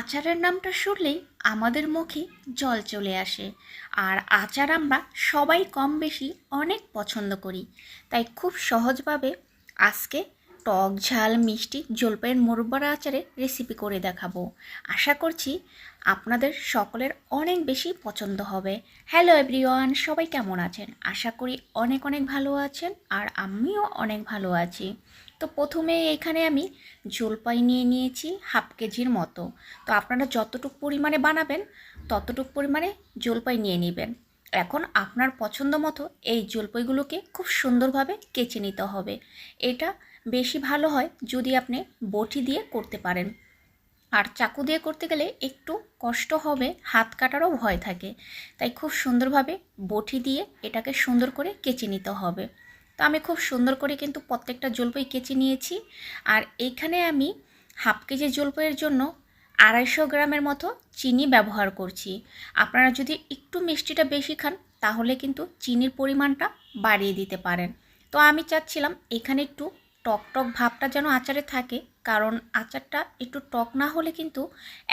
আচারের নামটা শুনলেই আমাদের মুখে জল চলে আসে। আর আচার আমরা সবাই কম বেশি অনেক পছন্দ করি। তাই খুব সহজভাবে আজকে টক, ঝাল, মিষ্টি, জলপাইয়ের মুরব্বারা আচারের রেসিপি করে দেখাবো। আশা করছি আপনাদের সকলের অনেক বেশি পছন্দ হবে। হ্যালো এভরিওয়ান সবাই কেমন আছেন? আশা করি অনেক অনেক ভালো আছেন আর আমিও অনেক ভালো আছি। তো প্রথমে এখানে আমি জলপাই নিয়ে নিয়েছি হাফ কেজির মতো। তো আপনারা যতটুক পরিমাণে বানাবেন, ততটুক পরিমাণে জলপাই নিয়ে নেবেন। এখন আপনার পছন্দ মতো এই জলপাইগুলোকে খুব সুন্দরভাবে কেচে নিতে হবে। এটা বেশি ভালো হয় যদি আপনি বটি দিয়ে করতে পারেন। আর চাকু দিয়ে করতে গেলে একটু কষ্ট হবে, হাত কাটারও ভয় থাকে। তাই খুব সুন্দরভাবে বটি দিয়ে এটাকে সুন্দর করে কেচে নিতে হবে। তো আমি খুব সুন্দর করে কিন্তু প্রত্যেকটা জলপাই কেচে নিয়েছি। আর এইখানে আমি হাফ কেজি জলপাইয়ের জন্য আড়াইশো গ্রামের মতো চিনি ব্যবহার করছি। আপনারা যদি একটু মিষ্টিটা বেশি খান, তাহলে কিন্তু চিনির পরিমাণটা বাড়িয়ে দিতে পারেন। তো আমি চাচ্ছিলাম এখানে একটু টক টক ভাবটা যেন আচারে থাকে, কারণ আচারটা একটু টক না হলে কিন্তু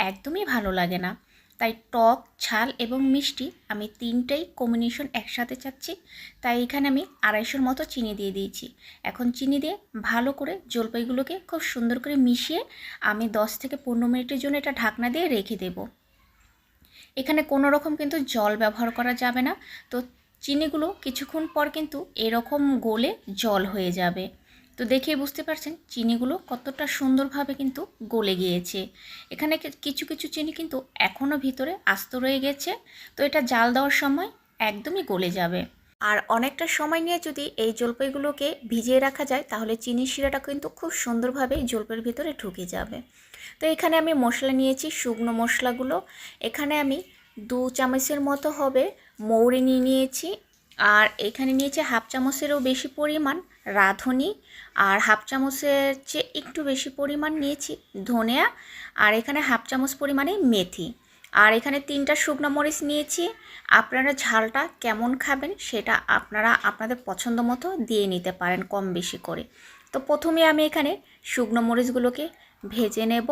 একদমই ভালো লাগে না। তাই টক, ঝাল এবং মিষ্টি আমি তিনটেই কম্বিনেশন একসাথে চাচ্ছি। তাই এখানে আমি আড়াইশোর মতো চিনি দিয়ে দিয়েছি। এখন চিনি দিয়ে ভালো করে জলপাইগুলোকে খুব সুন্দর করে মিশিয়ে আমি দশ থেকে পনেরো মিনিটের জন্য এটা ঢাকনা দিয়ে রেখে দেব। এখানে কোনো রকম কিন্তু জল ব্যবহার করা যাবে না। তো চিনিগুলো কিছুক্ষণ পর কিন্তু এরকম গলে জল হয়ে যাবে। তো দেখে বুঝতে পারছেন চিনিগুলো কতটা সুন্দরভাবে কিন্তু গলে গিয়েছে। এখানে কিছু কিছু চিনি কিন্তু এখনও ভিতরে আস্ত রয়ে গেছে, তো এটা জাল দেওয়ার সময় একদমই গলে যাবে। আর অনেকটা সময় নিয়ে যদি এই জলপাইগুলোকে ভিজিয়ে রাখা যায়, তাহলে চিনির শিরাটা কিন্তু খুব সুন্দরভাবে জলপাইয়ের ভিতরে ঢুকে যাবে। তো এখানে আমি মশলা নিয়েছি, শুকনো মশলাগুলো। এখানে আমি দু চামচের মতো হবে মৌরি নিয়ে নিয়েছি আর এখানে নিয়েছি হাফ চামচেরও বেশি পরিমাণ রাঁধুনি, আর হাফ চামচের চেয়ে একটু বেশি পরিমাণ নিয়েছি ধনিয়া, আর এখানে হাফ চামচ পরিমাণে মেথি। আর এখানে তিনটা শুকনো মরিচ নিয়েছি। আপনারা ঝালটা কেমন খাবেন সেটা আপনারা আপনাদের পছন্দ মতো দিয়ে নিতে পারেন কম বেশি করে। তো প্রথমে আমি এখানে শুকনো মরিচগুলোকে ভেজে নেব।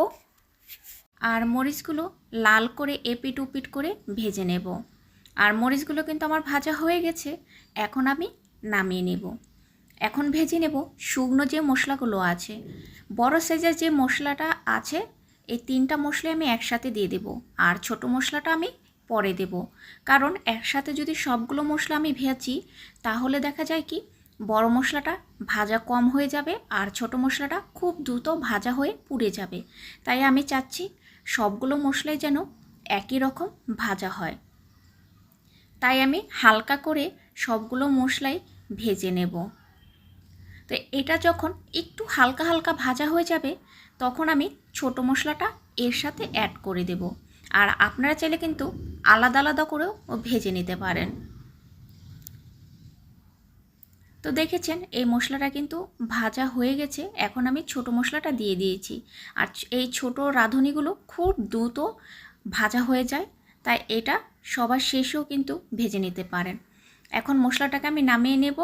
আর মরিচগুলো লাল করে এপিট উপিট করে ভেজে নেব। আর মরিচগুলো কিন্তু আমার ভাজা হয়ে গেছে, এখন আমি নামিয়ে নেব। এখন ভেজে নেব শুকনো যে মশলাগুলো আছে। বড় সাইজের যে মশলাটা আছে, এই তিনটা মশলা আমি একসাথে দিয়ে দেব আর ছোট মশলাটা আমি পরে দেব। কারণ একসাথে যদি সবগুলো মশলা আমি ভেজি তাহলে দেখা যায় কি, বড় মশলাটা ভাজা কম হয়ে যাবে আর ছোট মশলাটা খুব দ্রুত ভাজা হয়ে পুড়ে যাবে। তাই আমি চাচ্ছি সবগুলো মশলাই যেন একই রকম ভাজা হয়। তাই আমি হালকা করে সবগুলো মশলাই ভেজে নেব। তো এটা যখন একটু হালকা হালকা ভাজা হয়ে যাবে, তখন আমি ছোট মশলাটা এর সাথে অ্যাড করে দেব। আর আপনারা চাইলে কিন্তু আলাদা আলাদা করেও ভেজে নিতে পারেন। তো দেখেছেন, এই মশলাটা কিন্তু ভাজা হয়ে গেছে, এখন আমি ছোট মশলাটা দিয়ে দিয়েছি। আর এই ছোট রাঁধুনিগুলো খুব দ্রুত ভাজা হয়ে যায়, তাই এটা সবার শেষেও কিন্তু ভেজে নিতে পারেন। এখন মশলাটাকে আমি নামিয়ে নেব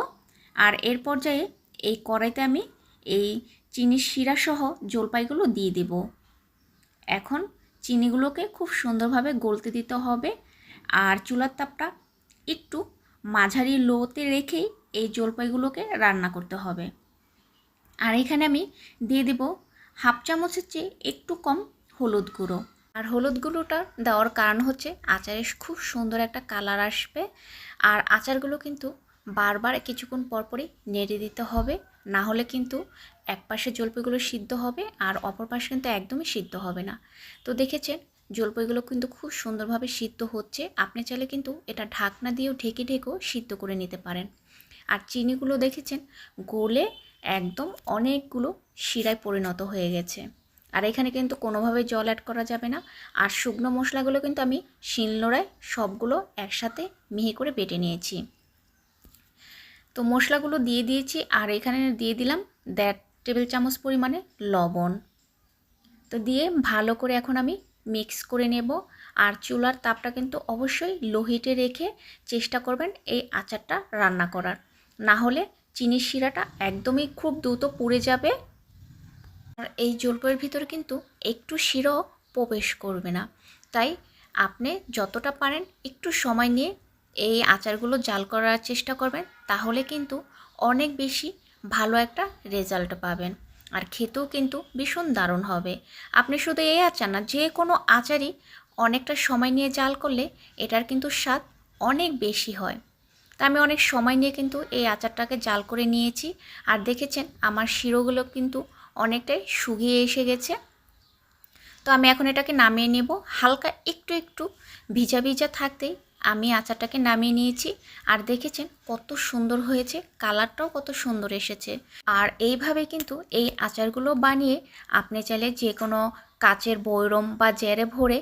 আর এর পর্যায়ে এই কড়াইতে আমি এই চিনির শিরা সহ জলপাইগুলো দিয়ে দেব। এখন চিনিগুলোকে খুব সুন্দরভাবে গলতে দিতে হবে আর চুলার তাপটা একটু মাঝারি লোতে রেখেই এই জলপাইগুলোকে রান্না করতে হবে। আর এখানে আমি দিয়ে দেব হাফ চামচের চেয়ে একটু কম হলুদ গুঁড়ো। আর হলুদ গুঁড়োটা দেওয়ার কারণ হচ্ছে আচারে খুব সুন্দর একটা কালার আসবে। আর আচারগুলো কিন্তু বারবার কিছুক্ষণ পরপরই নেড়ে দিতে হবে। না হলে কিন্তু এক পাশে জলপাইগুলো সিদ্ধ হবে আর অপর পাশে কিন্তু একদমই সিদ্ধ হবে না। তো দেখেছেন, জলপাইগুলো কিন্তু খুব সুন্দরভাবে সিদ্ধ হচ্ছে। আপনি চাইলে কিন্তু এটা ঢাকনা দিয়েও ঢেকে ঢেকেও সিদ্ধ করে নিতে পারেন। আর চিনিগুলো দেখেছেন, গোলে একদম অনেকগুলো শিরায় পরিণত হয়ে গেছে। আর এখানে কিন্তু কোনোভাবে জল অ্যাড করা যাবে না। আর শুকনো মশলাগুলো কিন্তু আমি শিলনোড়ায় সবগুলো একসাথে মিহি করে বেটে নিয়েছি। তো মশলাগুলো দিয়ে দিয়েছি, আর এখানে দিয়ে দিলাম দেড় টেবিল চামচ পরিমাণে লবণ। তো দিয়ে ভালো করে এখন আমি মিক্স করে নেব। আর চুলার তাপটা কিন্তু অবশ্যই লোহিটে রেখে চেষ্টা করবেন এই আচারটা রান্না করার। না হলে চিনির শিরাটা একদমই খুব দ্রুত পুড়ে যাবে। আর এই জলপাইয়ের ভিতরে কিন্তু একটু শিরও প্রবেশ করবে না। তাই আপনি যতটা পারেন একটু সময় নিয়ে এই আচারগুলো জাল করার চেষ্টা করবেন, তাহলে কিন্তু অনেক বেশি ভালো একটা রেজাল্ট পাবেন। আর খেতেও কিন্তু ভীষণ দারুণ হবে। আপনি শুধু এই আচার না, যে কোনো আচারই অনেকটা সময় নিয়ে জাল করলে এটার কিন্তু স্বাদ অনেক বেশি হয়। তা আমি অনেক সময় নিয়ে কিন্তু এই আচারটাকে জাল করে নিয়েছি। আর দেখেছেন, আমার শিরোগুলো কিন্তু অনেকটাই শুকিয়ে এসে গেছে। তো আমি এখন এটাকে নামিয়ে নেব। হালকা একটু একটু ভিজা ভিজা থাকতেই আমি আচারটাকে নামিয়ে নিয়েছি। আর দেখেছেন কত সুন্দর হয়েছে, কালারটাও কত সুন্দর এসেছে। আর এইভাবে কিন্তু এই আচারগুলো বানিয়ে আপনি চাইলে যে কোনো কাচের বৈরম বা জেরে ভরে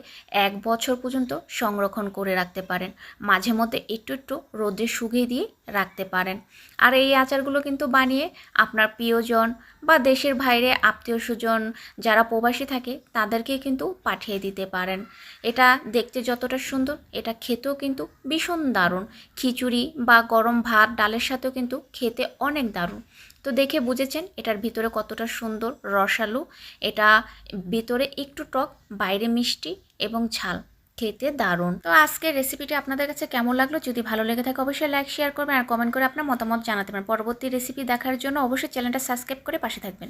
এক বছর পর্যন্ত সংরক্ষণ করে রাখতে পারেন। মাঝে মধ্যে একটু একটু রোদে শুকিয়ে দিয়ে রাখতে পারেন। আর এই আচারগুলো কিন্তু বানিয়ে আপনার প্রিয়জন বা দেশের বাইরে আত্মীয় স্বজন যারা প্রবাসী থাকে, তাদেরকে কিন্তু পাঠিয়ে দিতে পারেন। এটা দেখতে যতটা সুন্দর, এটা খেতেও কিন্তু ভীষণ দারুণ। খিচুড়ি বা গরম ভাত, ডালের সাথেও কিন্তু খেতে অনেক দারুণ। তো দেখে বুঝেছেন এটার ভিতরে কতটা সুন্দর রসালো। এটা ভিতরে একটু টক, বাইরে মিষ্টি এবং ঝাল। খেতে দারুণ। তো আজকের রেসিপিটি আপনাদের কাছে কেমন লাগল? যদি ভালো লেগে থাকে অবশ্যই লাইক শেয়ার করবেন আর কমেন্ট করে আপনার মতামত জানাতে পারেন। পরবর্তী রেসিপি দেখার জন্য অবশ্যই চ্যানেলটা সাবস্ক্রাইব করে পাশে থাকবেন।